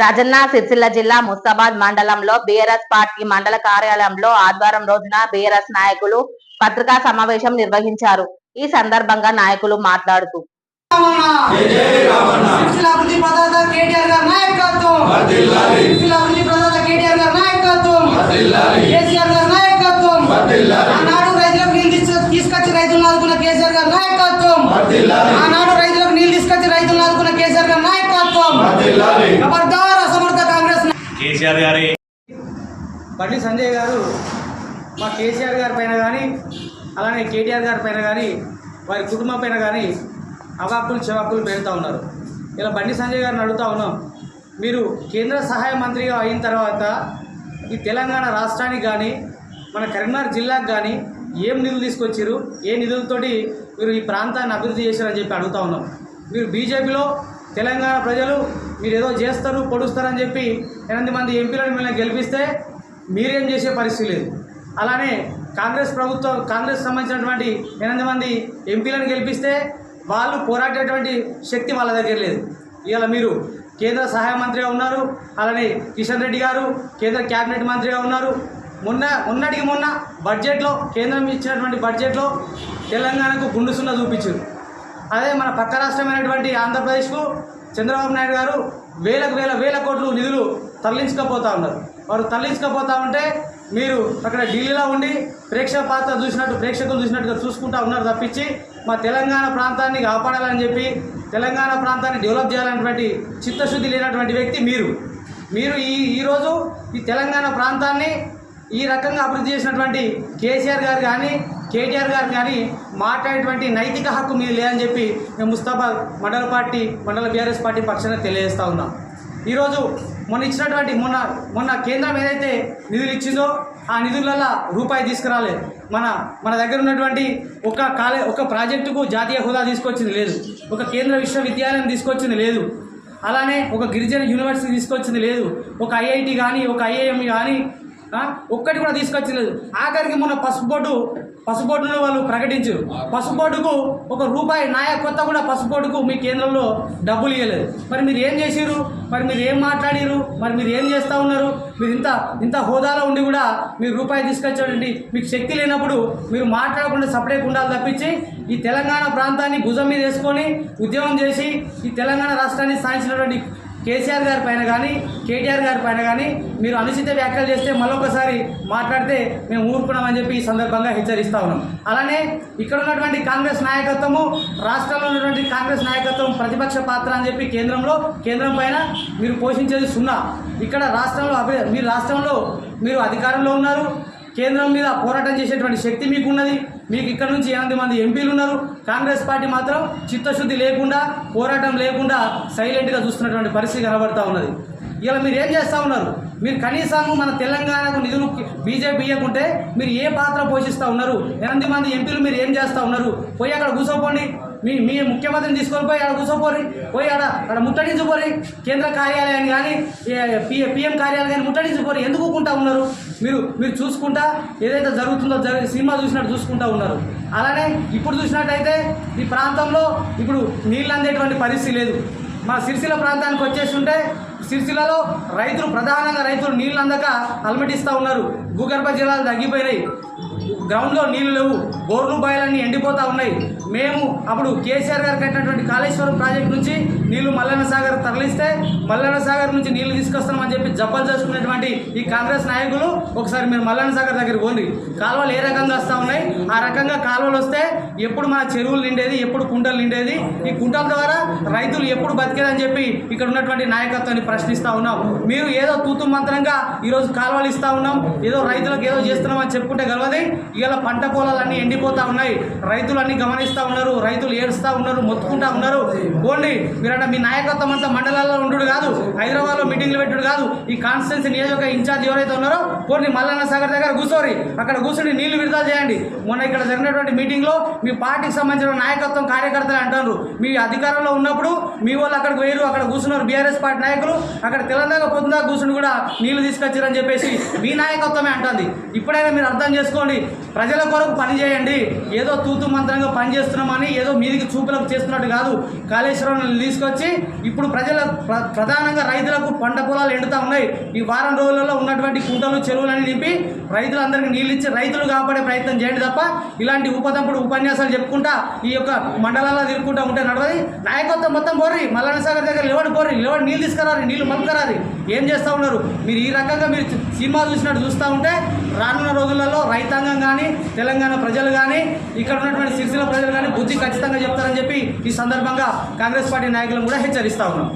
రాజన్న సిరిసిల్ల జిల్లా ముస్తాబాద్ మండలంలో BRS party మండల కార్యాలయంలో ఆదివారం రోజున బీఆర్ఎస్ నాయకులు పత్రికా సమావేశం నిర్వహించారు. ఈ సందర్భంగా నాయకులు మాట్లాడుతూ నాయకత్వం. ఆనాడు రైతులకు నీళ్ళు తీసుకొచ్చి రైతులను ఆదుకున్న కేసీఆర్ గారి నాయకత్వం. అసమర్థ కాంగ్రెస్ కేసీఆర్ గారి. బండి సంజయ్ గారు మా కేసీఆర్ గారి పైన కానీ అలానే కేటీఆర్ గారి పైన కానీ వారి కుటుంబం పైన కానీ అవాక్కులు చెవాకులు పెడుతూ ఉన్నారు. ఇలా బండి సంజయ్ గారిని అడుగుతా ఉన్నాం. మీరు కేంద్ర సహాయ మంత్రిగా అయిన తర్వాత ఈ తెలంగాణ రాష్ట్రానికి కానీ మన కరీంనగర్ జిల్లాకు కానీ ఏం నిధులు తీసుకొచ్చారు ఏ నిధులతోటి మీరు ఈ ప్రాంతాన్ని అభివృద్ధి చేశారని చెప్పి అడుగుతా ఉన్నాం. మీరు బీజేపీలో తెలంగాణ ప్రజలు మీరు ఏదో చేస్తారు పొడుస్తారని చెప్పి ఎనిమిది మంది ఎంపీలను మిమ్మల్ని గెలిపిస్తే మీరేం చేసే పరిస్థితి లేదు. అలానే కాంగ్రెస్ ప్రభుత్వం కాంగ్రెస్ సంబంధించినటువంటి ఎనిమిది మంది ఎంపీలను గెలిపిస్తే వాళ్ళు పోరాడేటువంటి శక్తి వాళ్ళ దగ్గర లేదు. ఇవాళ మీరు కేంద్ర సహాయ మంత్రిగా ఉన్నారు అలానే కిషన్ రెడ్డి గారు కేంద్ర క్యాబినెట్ మంత్రిగా ఉన్నారు మొన్న మొన్నటికి మొన్న బడ్జెట్లో కేంద్రం ఇచ్చినటువంటి బడ్జెట్లో తెలంగాణకు గుండు సున్నా చూపించారు. అదే మన పక్క రాష్ట్రమైనటువంటి ఆంధ్రప్రదేశ్కు చంద్రబాబు నాయుడు గారు వేలకు వేల వేల కోట్లు నిధులు తరలించకపోతా ఉన్నారు. వారు తరలించకపోతా ఉంటే మీరు అక్కడ ఢిల్లీలో ఉండి ప్రేక్షక పాత్ర చూసినట్టు ప్రేక్షకులు చూసినట్టుగా చూసుకుంటా ఉన్నారు తప్పించి మా తెలంగాణ ప్రాంతాన్ని కాపాడాలని చెప్పి తెలంగాణ ప్రాంతాన్ని డెవలప్ చేయాలన్నటువంటి చిత్తశుద్ధి లేనటువంటి వ్యక్తి మీరు. మీరు ఈ ఈరోజు ఈ తెలంగాణ ప్రాంతాన్ని ఈ రకంగా అభివృద్ధి చేసినటువంటి కేసీఆర్ గారు కానీ కేటీఆర్ గారు కానీ మాట్లాడేటువంటి నైతిక హక్కు మీరు లేదని చెప్పి మేము ముస్తాబాద్ మండల పార్టీ మండల బీఆర్ఎస్ పార్టీ పక్షాన తెలియజేస్తా ఉన్నాం. ఈరోజు మొన్న ఇచ్చినటువంటి మొన్న మొన్న కేంద్రం ఏదైతే నిధులు ఇచ్చిందో ఆ నిధులలో రూపాయి తీసుకురాలేదు మన మన దగ్గర ఉన్నటువంటి ఒక కాలే ఒక ప్రాజెక్టుకు జాతీయ హోదా తీసుకొచ్చింది లేదు. ఒక కేంద్ర విశ్వవిద్యాలయం తీసుకొచ్చింది లేదు. అలానే ఒక గిరిజన యూనివర్సిటీ తీసుకొచ్చింది లేదు. ఒక ఐఐటి కానీ ఒక ఐఐఎం కానీ ఒక్కటి కూడా తీసుకొచ్చలేదు. ఆఖరికి మొన్న పసుపు బోర్డు పసుపు బోర్డును వాళ్ళు ప్రకటించారు. పసుపు బోర్డుకు ఒక రూపాయి నాయ కొత్త కూడా పసుపు బోర్డుకు మీ కేంద్రంలో డబ్బులు ఇవ్వలేదు మరి మీరు ఏం చేసిరు మరి మీరు ఏం మాట్లాడిరు మరి మీరు ఏం చేస్తూ ఉన్నారు? మీరు ఇంత ఇంత హోదాలో ఉండి కూడా మీరు రూపాయి తీసుకొచ్చాడండి. మీకు శక్తి లేనప్పుడు మీరు మాట్లాడకుండా సపరేట్ ఉండాలి తప్పించి ఈ తెలంగాణ ప్రాంతాన్ని భుజం మీద వేసుకొని ఉద్యమం చేసి ఈ తెలంగాణ రాష్ట్రాన్ని సాధించినటువంటి కేసీఆర్ గారి పైన కానీ కేటీఆర్ గారి పైన కానీ మీరు అనుచిత వ్యాఖ్యలు చేస్తే మరొకసారి మాట్లాడితే మేము ఊరుకున్నామని చెప్పి ఈ సందర్భంగా హెచ్చరిస్తా ఉన్నాం. అలానే ఇక్కడ ఉన్నటువంటి కాంగ్రెస్ నాయకత్వము రాష్ట్రంలో ఉన్నటువంటి కాంగ్రెస్ నాయకత్వం ప్రతిపక్ష పాత్ర అని చెప్పి కేంద్రంలో కేంద్రం పైన మీరు పోషించేది సున్నా. ఇక్కడ రాష్ట్రంలో అభి మీరు రాష్ట్రంలో మీరు అధికారంలో ఉన్నారు. కేంద్రం మీద పోరాటం చేసేటువంటి శక్తి మీకు ఉన్నది మీకు ఇక్కడ నుంచి ఎనిమిది మంది ఎంపీలు ఉన్నారు. కాంగ్రెస్ పార్టీ మాత్రం చిత్తశుద్ధి లేకుండా పోరాటం లేకుండా సైలెంట్గా చూస్తున్నటువంటి పరిస్థితి కనబడతా ఉన్నది. ఇలా మీరు ఏం చేస్తూ ఉన్నారు? మీరు కనీసం మన తెలంగాణకు నిధులు బీజేపీ ఇవ్వకుంటే మీరు ఏ పాత్ర పోషిస్తూ ఉన్నారు? ఎనిమిది మంది ఎంపీలు మీరు ఏం చేస్తూ ఉన్నారు? పోయి అక్కడ కూర్చోపోండి మీ మీ ముఖ్యమంత్రిని తీసుకొని పోయి అక్కడ కూర్చోపోరి పోయి ఆడ అక్కడ ముట్టడించుకోరి కేంద్ర కార్యాలయాన్ని కానీ పిఎం కార్యాలయం కానీ ముట్టడించుకోరి ఎందుకు ఉంటా ఉన్నారు? మీరు మీరు చూసుకుంటా ఏదైతే జరుగుతుందో జరి సినిమా చూసినట్టు చూసుకుంటా ఉన్నారు. అలానే ఇప్పుడు చూసినట్టయితే ఈ ప్రాంతంలో ఇప్పుడు నీళ్ళు అందేటువంటి పరిస్థితి లేదు. మా సిరిసిల్ల ప్రాంతానికి వచ్చేస్తుంటే సిరిసిల్లలో రైతులు ప్రధానంగా రైతులు నీళ్ళు అందక అలమటిస్తూ ఉన్నారు. భూగర్భ జలాలు తగ్గిపోయినాయి. గ్రౌండ్లో నీళ్ళు లేవు. బోర్లు బాయిలన్నీ ఎండిపోతూ ఉన్నాయి. మేము అప్పుడు కేసీఆర్ గారు కట్టినటువంటి కాళేశ్వరం ప్రాజెక్ట్ నుంచి నీళ్ళు మల్లన్న సాగర్ తరలిస్తే మల్లన్న సాగర్ నుంచి నీళ్ళు తీసుకొస్తామని చెప్పి జబ్బలు చేసుకున్నటువంటి ఈ కాంగ్రెస్ నాయకులు ఒకసారి మీరు మల్లన్న సాగర్ దగ్గరికి పోండి. కాలువలు ఏ రకంగా వస్తూ ఉన్నాయి? ఆ రకంగా కాలువలు వస్తే ఎప్పుడు మన చెరువులు నిండేది ఎప్పుడు కుంటలు నిండేది? ఈ కుంటల ద్వారా రైతులు ఎప్పుడు బతికేదని చెప్పి ఇక్కడ ఉన్నటువంటి నాయకత్వాన్ని ప్రశ్నిస్తూ ఉన్నాం. మీరు ఏదో తూతు మంత్రంగా ఈరోజు కాలువలు ఇస్తూ ఉన్నాం ఏదో రైతులకు ఏదో చేస్తున్నామని చెప్పుకుంటే గలవది ఇవాళ పంట పొలాలన్నీ ఎండిపోతూ ఉన్నాయి. రైతులు గమనిస్తూ ఉన్నారు రైతులు ఏడుస్తూ ఉన్నారు మొత్తుకుంటా ఉన్నారు. పోండి మీరంటే మీ నాయకత్వం అంతా మండలాల్లో ఉండు కాదు హైదరాబాద్లో మీటింగ్లు పెట్టుడు కాదు ఈ కాన్స్టిట్యున్సీ నియోజక ఇన్ఛార్జ్ ఎవరైతే ఉన్నారో పోండి మల్లన్న సాగర్ దగ్గర కూర్చోరి అక్కడ కూర్చుని నీళ్ళు విడుదల చేయండి. మొన్న ఇక్కడ జరిగినటువంటి మీటింగ్లో మీ పార్టీకి సంబంధించిన నాయకత్వం కార్యకర్తలు అంటారు. మీ అధికారంలో ఉన్నప్పుడు మీ వాళ్ళు అక్కడికి వేరు అక్కడ కూర్చున్నారు బీఆర్ఎస్ పార్టీ నాయకులు. అక్కడ తెలంగాణ పొందా కూర్చుని కూడా నీళ్ళు తీసుకొచ్చారని చెప్పేసి మీ నాయకత్వమే అంటుంది. ఇప్పుడైనా మీరు అర్థం చేసుకోండి ప్రజల కొరకు పనిచేయండి. ఏదో తూతు మంత్రంగా పనిచేస్తున్నామని ఏదో మీదికి చూపులకు చేస్తున్నట్టు కాదు. కాళేశ్వరం తీసుకొచ్చి ఇప్పుడు ప్రజల ప్ర- ప్రధానంగా రైతులకు పంట పొలాలు ఎండుతా ఉన్నాయి. ఈ వారం రోజులలో ఉన్నటువంటి కుంటలు చెరువులని నింపి రైతులందరికీ నీళ్ళు ఇచ్చి రైతులు కాపాడే ప్రయత్నం చేయండి తప్ప ఇలాంటి ఉపదంపుడు ఉపన్యాసాలు చెప్పుకుంటా ఈ యొక్క మండలాల్లో తిరుగుకుంటా ఉంటే నడవది. నాయకత్వం మొత్తం పోర్రి. మల్లన్న సాగర్ దగ్గర లేవడు పోర్రి. లేవడి నీళ్ళు తీసుకురారు నీళ్ళు మలుపుకరారి ఏం చేస్తూ ఉన్నారు? మీరు ఈ రకంగా మీరు సినిమా చూసినట్టు చూస్తూ ఉంటే రానున్న రోజులలో రైతాంగం కానీ తెలంగాణ ప్రజలు కానీ ఇక్కడ ఉన్నటువంటి సిరిసిల్ల ప్రజలు కానీ బుద్ధి ఖచ్చితంగా చెప్తారని చెప్పి ఈ సందర్భంగా కాంగ్రెస్ పార్టీ నాయకులను కూడా హెచ్చరిస్తా ఉన్నాం.